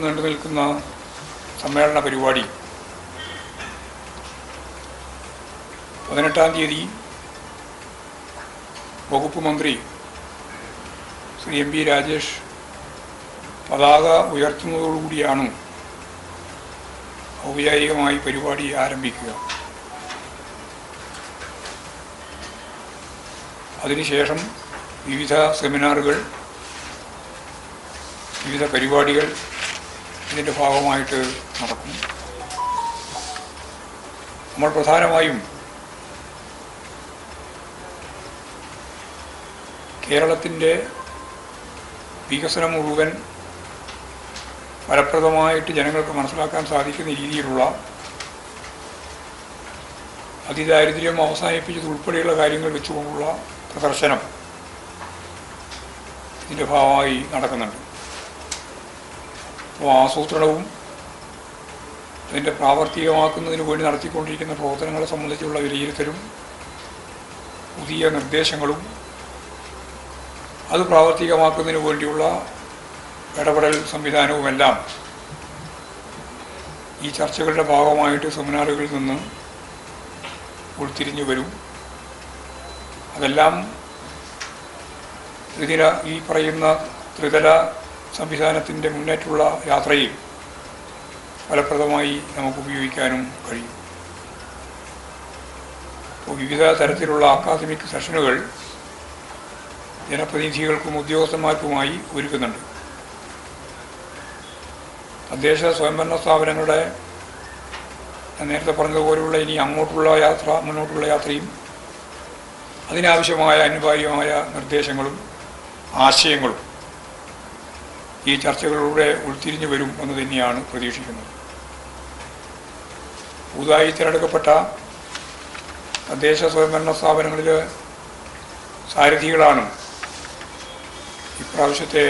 നീണ്ടു നിൽക്കുന്ന സമ്മേളന പരിപാടി പതിനെട്ടാം തീയതി വകുപ്പ് മന്ത്രി ശ്രീ എം പി രാജേഷ് പതാക ഉയർത്തുന്നതോടുകൂടിയാണ് ഔപചാരികമായി പരിപാടി ആരംഭിക്കുക. അതിനുശേഷം വിവിധ സെമിനാറുകൾ വിവിധ പരിപാടികൾ ഇതിന്റെ ഭാഗമായിട്ട് നടക്കും. നമ്മൾ പ്രധാനമായും കേരളത്തിന്റെ വികസനം മുഴുവൻ ഫലപ്രദമായിട്ട് ജനങ്ങൾക്ക് മനസ്സിലാക്കാൻ സാധിക്കുന്ന രീതിയിലുള്ള അതിദാരിദ്ര്യം അവസാനിപ്പിച്ചത് ഉൾപ്പെടെയുള്ള കാര്യങ്ങൾ വെച്ചുകൊണ്ടുള്ള പ്രദർശനം ഇതിന്റെ ഭാഗമായി നടക്കുന്നുണ്ട്. അപ്പോൾ ആസൂത്രണവും അതിന്റെ പ്രാവർത്തികമാക്കുന്നതിന് വേണ്ടി നടത്തിക്കൊണ്ടിരിക്കുന്ന പ്രവർത്തനങ്ങളെ സംബന്ധിച്ചുള്ള വിലയിരുത്തലും പുതിയ നിർദ്ദേശങ്ങളും അത് പ്രാവർത്തികമാക്കുന്നതിന് വേണ്ടിയുള്ള ഇടപെടൽ സംവിധാനവുമെല്ലാം ഈ ചർച്ചകളുടെ ഭാഗമായിട്ട് സെമിനാറുകളിൽ നിന്ന് ഉൾത്തിരിഞ്ഞു വരും. അതെല്ലാം ത്രിതല ഈ പറയുന്ന ത്രിതല സംവിധാനത്തിന്റെ മുന്നേറ്റുള്ള യാത്രയിൽ ഫലപ്രദമായി നമുക്ക് ഉപയോഗിക്കാനും കഴിയും. അപ്പോൾ വിവിധ തരത്തിലുള്ള അക്കാദമിക് സെഷനുകൾ ജനപ്രതിനിധികൾക്കും ഉദ്യോഗസ്ഥന്മാർക്കുമായി ഒരുക്കുന്നുണ്ട്. തദ്ദേശ സ്വയംഭരണ സ്ഥാപനങ്ങളുടെ നേരത്തെ പറഞ്ഞതുപോലെയുള്ള ഇനി അങ്ങോട്ടുള്ള യാത്ര മുന്നോട്ടുള്ള യാത്രയും അതിനാവശ്യമായ അനിവാര്യമായ നിർദ്ദേശങ്ങളും ആശയങ്ങളും ഈ ചർച്ചകളിലൂടെ ഉൾത്തിരിഞ്ഞു വരും എന്ന് തന്നെയാണ് പ്രതീക്ഷിക്കുന്നത്. പുതുതായി തിരഞ്ഞെടുക്കപ്പെട്ട തദ്ദേശ സ്വയംഭരണ സ്ഥാപനങ്ങളിലെ സാരഥികളാണ് ഇപ്രാവശ്യത്തെ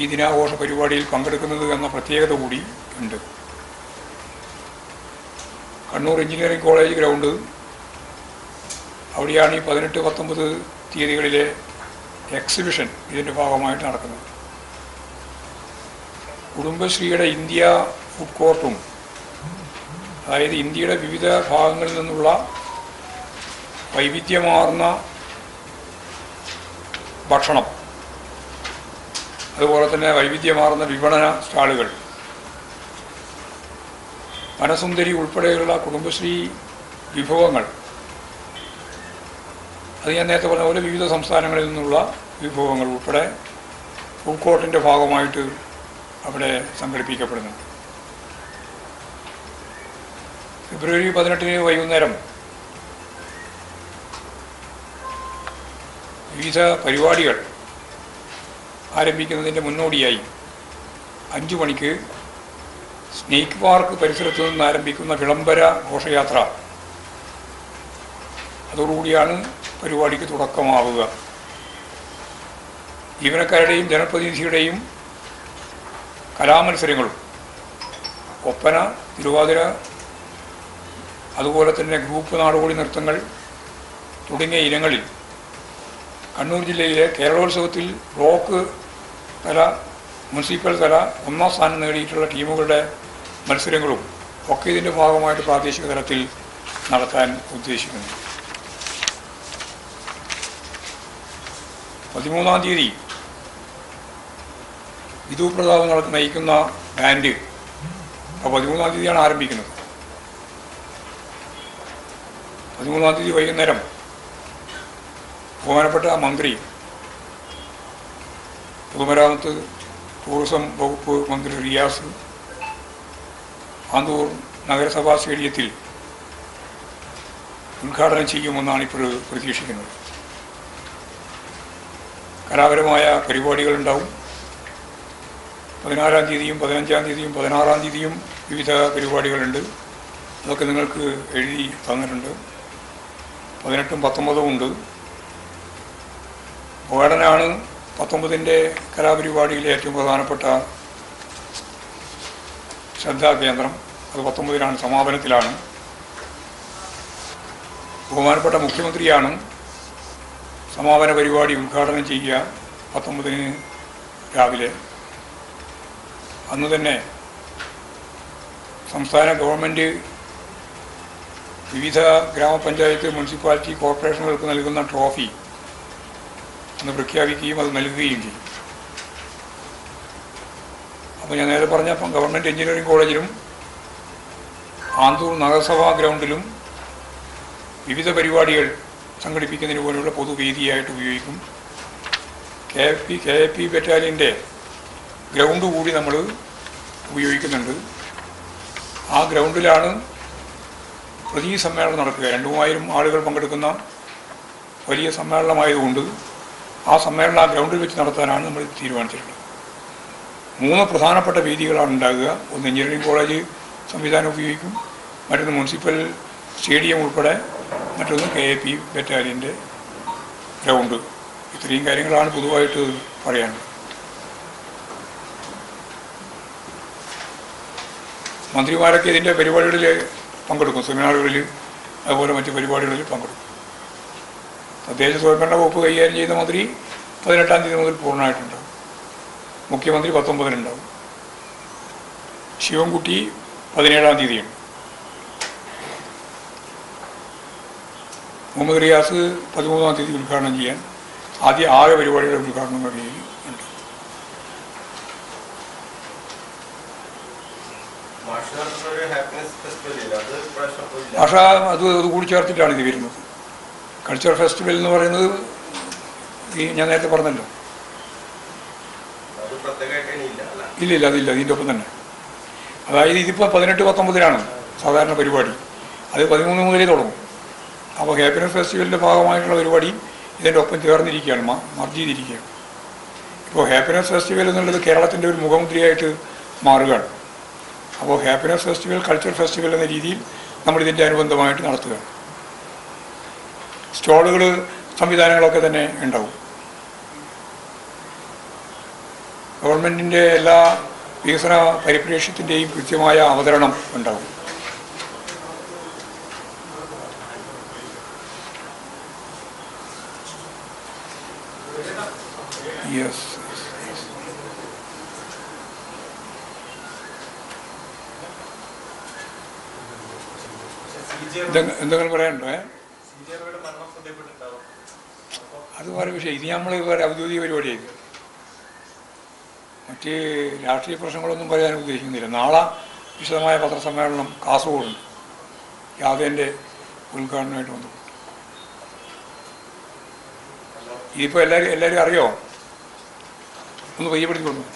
ഈ ദിനാഘോഷ പരിപാടിയിൽ പങ്കെടുക്കുന്നത് എന്ന പ്രത്യേകത കൂടി ഉണ്ട്. കണ്ണൂർ എഞ്ചിനീയറിംഗ് കോളേജ് ഗ്രൗണ്ട് അവിടെയാണ് ഈ പതിനെട്ട് പത്തൊമ്പത് തീയതികളിലെ എക്സിബിഷൻ ഇതിന്റെ ഭാഗമായിട്ട് നടക്കുന്നത്. കുടുംബശ്രീയുടെ ഇന്ത്യ ഫുഡ് കോർട്ടും അതായത് ഇന്ത്യയുടെ വിവിധ ഭാഗങ്ങളിൽ നിന്നുള്ള വൈവിധ്യമാർന്ന ഭക്ഷണം അതുപോലെ തന്നെ വൈവിധ്യമാർന്ന വിപണന സ്റ്റാളുകൾ. വനസുന്ദരി ഉൾപ്പെടെയുള്ള കുടുംബശ്രീ വിഭവങ്ങൾ അത് ഞാൻ നേരത്തെ പറഞ്ഞ പോലെ വിവിധ സംസ്ഥാനങ്ങളിൽ നിന്നുള്ള വിഭവങ്ങൾ ഉൾപ്പെടെ ഫുഡ് കോർട്ടിന്റെ ഭാഗമായിട്ട് അവിടെ സംഘടിപ്പിക്കപ്പെടുന്നുണ്ട് ഫെബ്രുവരി പതിനെട്ടിന് വൈകുന്നേരം വിവിധ പരിപാടികൾ ആരംഭിക്കുന്നതിന്റെ മുന്നോടിയായി അഞ്ചു മണിക്ക് സ്നേക്ക് പാർക്ക് പരിസരത്ത് നിന്ന് ആരംഭിക്കുന്ന വിളംബര ഘോഷയാത്ര. അതോടുകൂടിയാണ് പരിപാടിക്ക് തുടക്കമാവുക. ജീവനക്കാരുടെയും ജനപ്രതിനിധിയുടെയും കലാമത്സരങ്ങളും. കൊപ്പന തിരുവാതിര അതുപോലെ തന്നെ ഗ്രൂപ്പ് നാടോടി നൃത്തങ്ങൾ തുടങ്ങിയ ഇനങ്ങളിൽ കണ്ണൂർ ജില്ലയിലെ കേരളോത്സവത്തിൽ ബ്ലോക്ക് തല മുനിസിപ്പൽ തല ഒന്നാം സ്ഥാനം നേടിയിട്ടുള്ള ടീമുകളുടെ മത്സരങ്ങളും ഒക്കെ ഇതിന്റെ ഭാഗമായിട്ട് പ്രാദേശിക തലത്തിൽ നടത്താൻ ഉദ്ദേശിക്കുന്നു. പതിമൂന്നാം തീയതി വിധു പ്രതാപ് നടത്തി നയിക്കുന്ന ബാൻഡ്. പതിമൂന്നാം തീയതിയാണ് ആരംഭിക്കുന്നത്. പതിമൂന്നാം തീയതി വൈകുന്നേരം ബഹുമാനപ്പെട്ട മന്ത്രി പൊതുമരാമത്ത് ടൂറിസം വകുപ്പ് മന്ത്രി റിയാസ് ആന്തൂർ നഗരസഭാ സ്റ്റേഡിയത്തിൽ ഉദ്ഘാടനം ചെയ്യുമെന്നാണ് ഇപ്പോൾ പ്രതീക്ഷിക്കുന്നത്. കലാപരമായ പരിപാടികളുണ്ടാവും. പതിനാലാം തീയതിയും പതിനഞ്ചാം തീയതിയും പതിനാറാം തീയതിയും വിവിധ പരിപാടികളുണ്ട്. അതൊക്കെ നിങ്ങൾക്ക് എഴുതി തന്നിട്ടുണ്ട്. പതിനെട്ടും പത്തൊമ്പതും ഉണ്ട്. വേടനാണ് പത്തൊമ്പതിന്റെ കലാപരിപാടിയിലെ ഏറ്റവും പ്രധാനപ്പെട്ട ശ്രദ്ധാകേന്ദ്രം. അത് പത്തൊമ്പതിനാണ് സമാപനത്തിലാണ്. ബഹുമാനപ്പെട്ട മുഖ്യമന്ത്രിയാണ് സമാപന പരിപാടി ഉദ്ഘാടനം ചെയ്യുക പത്തൊമ്പതിന് രാവിലെ. അന്ന് തന്നെ സംസ്ഥാന ഗവൺമെന്റ് വിവിധ ഗ്രാമപഞ്ചായത്ത് മുനിസിപ്പാലിറ്റി കോർപ്പറേഷനുകൾക്ക് നൽകുന്ന ട്രോഫി അന്ന് പ്രഖ്യാപിക്കുകയും അത് നൽകുകയും ചെയ്യും അപ്പോൾ ഞാൻ പറഞ്ഞ പറഞ്ഞപ്പം ഗവൺമെന്റ് എഞ്ചിനീയറിംഗ് കോളേജിലും ആന്തൂർ നഗരസഭാ ഗ്രൗണ്ടിലും വിവിധ പരിപാടികൾ സംഘടിപ്പിക്കുന്നതിന് പോലെയുള്ള പൊതുവേദിയായിട്ട് ഉപയോഗിക്കും. K F P K F P ബറ്റാലിയന്റെ ground കൂടി നമ്മൾ ഉപയോഗിക്കുന്നുണ്ട്. ആ ഗ്രൗണ്ടിലാണ് പ്രതി സമ്മേളനം നടക്കുക. രണ്ട് മൂവായിരം ആളുകൾ പങ്കെടുക്കുന്ന വലിയ സമ്മേളനമായതുകൊണ്ട് ആ സമ്മേളനം ആ ഗ്രൗണ്ടിൽ വെച്ച് നടത്താനാണ് നമ്മൾ തീരുമാനിച്ചിട്ടുള്ളത്. മൂന്ന് പ്രധാനപ്പെട്ട വേദികളാണ് ഉണ്ടാകുക. ഒന്ന് എഞ്ചിനീയറിംഗ് കോളേജ് സംവിധാനം ഉപയോഗിക്കും. മറ്റൊന്ന് മുനിസിപ്പൽ സ്റ്റേഡിയം ഉൾപ്പെടെ. മറ്റൊന്ന് കെ എ പി ബറ്റാലിയന്റെ ഗ്രൗണ്ട് ഇത്രയും കാര്യങ്ങളാണ് പൊതുവായിട്ട് പറയാനുള്ളത്. മന്ത്രിമാരൊക്കെ ഇതിന്റെ പരിപാടികളിൽ പങ്കെടുക്കും സെമിനാറുകളിൽ അതുപോലെ മറ്റ് പരിപാടികളിൽ പങ്കെടുക്കും. തദ്ദേശ സ്വയംഭരണ വകുപ്പ് കൈകാര്യം ചെയ്യുന്ന മന്ത്രി പതിനെട്ടാം തീയതി മുതൽ പൂർണമായിട്ടുണ്ടാവും. മുഖ്യമന്ത്രി പത്തൊമ്പതിനുണ്ടാവും. ശിവൻകുട്ടി പതിനേഴാം തീയതിയുണ്ട് മുഹമ്മദ് റിയാസ് പതിമൂന്നാം തീയതി ഉദ്ഘാടനം ചെയ്യാൻ ആദ്യ ആകെ പരിപാടികളുടെ ഉദ്ഘാടനം കഴിയുകയും ഉണ്ട് മാഷ് നടത്തുന്ന ഒരു ഹാപ്പിനെസ് ഫെസ്റ്റിവൽ ഇല്ല അത് ഇപ്രാവശ്യം ഇല്ല ഭാഷ അത് അത് കൂടി ചേർത്തിട്ടാണ് ഇത് വരുന്നത്. കൾച്ചർ ഫെസ്റ്റിവൽ എന്ന് പറയുന്നത് ഈ ഞാൻ നേരത്തെ പറഞ്ഞല്ലോ. ഇല്ല ഇല്ല അതില്ല ഇതിന്റെ ഒപ്പം തന്നെ. അതായത് ഇതിപ്പോൾ പതിനെട്ട് പത്തൊമ്പതിനാണ് സാധാരണ പരിപാടി. അത് പതിമൂന്ന് മുതലേ തുടങ്ങും. അപ്പോൾ ഹാപ്പിനെസ് ഫെസ്റ്റിവലിന്റെ ഭാഗമായിട്ടുള്ള പരിപാടി ഇതിന്റെ ഒപ്പം ചേർന്നിരിക്കുകയാണ് മർജ് ചെയ്തിരിക്കുകയാണ്. ഇപ്പോൾ ഹാപ്പിനെസ് ഫെസ്റ്റിവൽ എന്നുള്ളത് കേരളത്തിന്റെ ഒരു മുഖമുദ്രയായിട്ട് മാറുകയാണ്. അപ്പോൾ ഹാപ്പിനെസ് ഫെസ്റ്റിവൽ കൾച്ചർ ഫെസ്റ്റിവൽ എന്ന രീതിയിൽ നമ്മൾ ഇതിന്റെ അനുബന്ധമായിട്ട് നടത്തുകയാണ് സ്റ്റോളുകൾ സംവിധാനങ്ങളൊക്കെ തന്നെ ഉണ്ടാവും. ഗവൺമെന്റിന്റെ എല്ലാ വികസന പരിപ്രേക്ഷ്യത്തിന്റെയും കൃത്യമായ അവതരണം ഉണ്ടാവും. യെസ് എന്തെങ്കിലും പറയാനുണ്ടോ അത് പറയും വിഷയം. ഇത് നമ്മൾ വേറെ ഔദ്യോഗിക പരിപാടിയായിരുന്നു മറ്റ് രാഷ്ട്രീയ പ്രശ്നങ്ങളൊന്നും പറയാൻ ഉദ്ദേശിക്കുന്നില്ല. നാളെ വിശദമായ പത്രസമ്മേളനം കാസർഗോഡുണ്ട്. യാദവിന്റെ ഉദ്ഘാടനമായിട്ട് വന്നു. ഇതിപ്പോൾ എല്ലാവരും എല്ലാവരും അറിയോ? ഒന്ന് പയ്യപ്പെടുത്തി കൊടുക്കും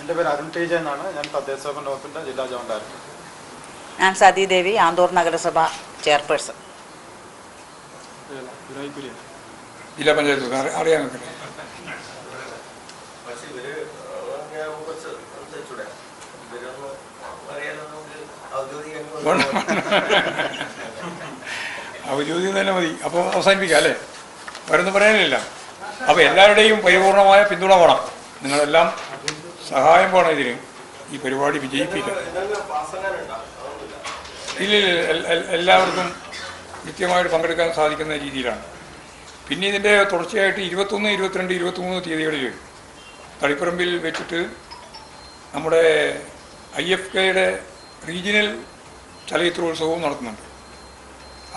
എന്റെ പേര് അരുൺ തേജ എന്നാണ്. ഞാൻ തദ്ദേശ വകുപ്പിന്റെ ജില്ലാ ജോണ്ടായിരുന്നു ഞാൻ സതീദേവി ആന്തൂർ നഗരസഭ ചെയർപേഴ്സൺ. ജില്ലാ പഞ്ചായത്ത് ഔദ്യോഗികം തന്നെ മതി. അപ്പോൾ അവസാനിപ്പിക്കാം അല്ലേ? വരുന്ന പറയാനില്ല അപ്പോൾ എല്ലാവരുടെയും പരിപൂർണമായ പിന്തുണ വേണം. നിങ്ങളെല്ലാം സഹായം വേണം ഇതിന്. ഈ പരിപാടി വിജയിപ്പിക്കാൻ. ഇല്ല എല്ലാവർക്കും കൃത്യമായിട്ട് പങ്കെടുക്കാൻ സാധിക്കുന്ന രീതിയിലാണ്. പിന്നെ ഇതിന്റെ തുടർച്ചയായിട്ട് ഇരുപത്തൊന്ന് ഇരുപത്തിരണ്ട് ഇരുപത്തിമൂന്ന് തീയതികളിൽ തളിപ്പറമ്പിൽ വെച്ചിട്ട് നമ്മുടെ ഐ എഫ് കെയുടെ റീജിയണൽ ചലച്ചിത്രോത്സവവും നടത്തുന്നുണ്ട്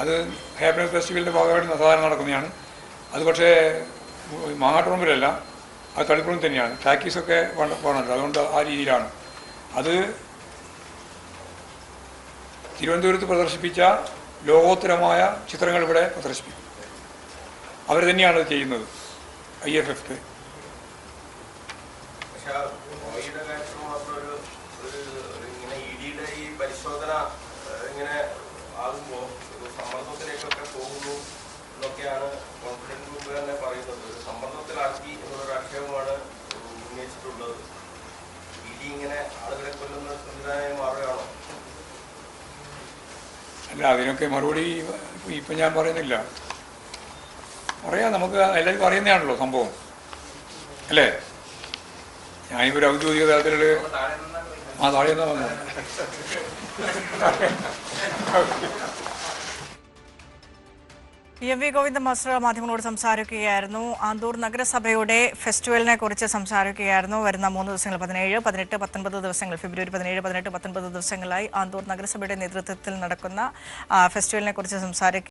അത് ഹാപ്പിനെസ് ഫെസ്റ്റിവലിന്റെ ഭാഗമായിട്ട് സാധാരണ നടക്കുന്നതാണ്. അത് പക്ഷേ മാങ്ങാട്ടുറമ്പിലല്ല അത് തളിപ്പുറം തന്നെയാണ്. ടാക്കീസൊക്കെ വേണ്ട വേണമല്ലോ അതുകൊണ്ട് ആ രീതിയിലാണ്. അത് തിരുവനന്തപുരത്ത് പ്രദർശിപ്പിച്ച ലോകോത്തരമായ ചിത്രങ്ങൾ ഇവിടെ പ്രദർശിപ്പിക്കും. അവർ തന്നെയാണ് അത് ചെയ്യുന്നത്. ഐ എഫ് എഫ് ഇങ്ങനെ ആളുകളെ കൊല്ലുന്ന അല്ല അതിനൊക്കെ മറുപടി ഇപ്പം ഞാൻ പറയുന്നില്ല. പറയാം നമുക്ക് എല്ലാവർക്കും അറിയുന്നതാണല്ലോ സംഭവം. അല്ലേ? ഞാനിപ്പോൾ ഒരു ഔദ്യോഗിക തലത്തിൽ ആ താഴെ നിന്നാ വന്നത് E M V Govinda master മാധ്യമങ്ങളോട് സംസാരിക്കുകയായിരുന്നു. ആന്തൂർ നഗരസഭയുടെ ഫെസ്റ്റിവലിനെ കുറിച്ച് സംസാരിക്കുകയായിരുന്നു. വരുന്ന മൂന്ന് ദിവസങ്ങൾ പതിനേഴ് പതിനെട്ട് പത്തൊൻപത് ദിവസങ്ങൾ ഫെബ്രുവരി പതിനേഴ് പതിനെട്ട് പത്തൊൻപത് ദിവസങ്ങളായി ആന്തൂർ നഗരസഭയുടെ നേതൃത്വത്തിൽ നടക്കുന്ന ഫെസ്റ്റിവലിനെ കുറിച്ച് സംസാരിക്കുക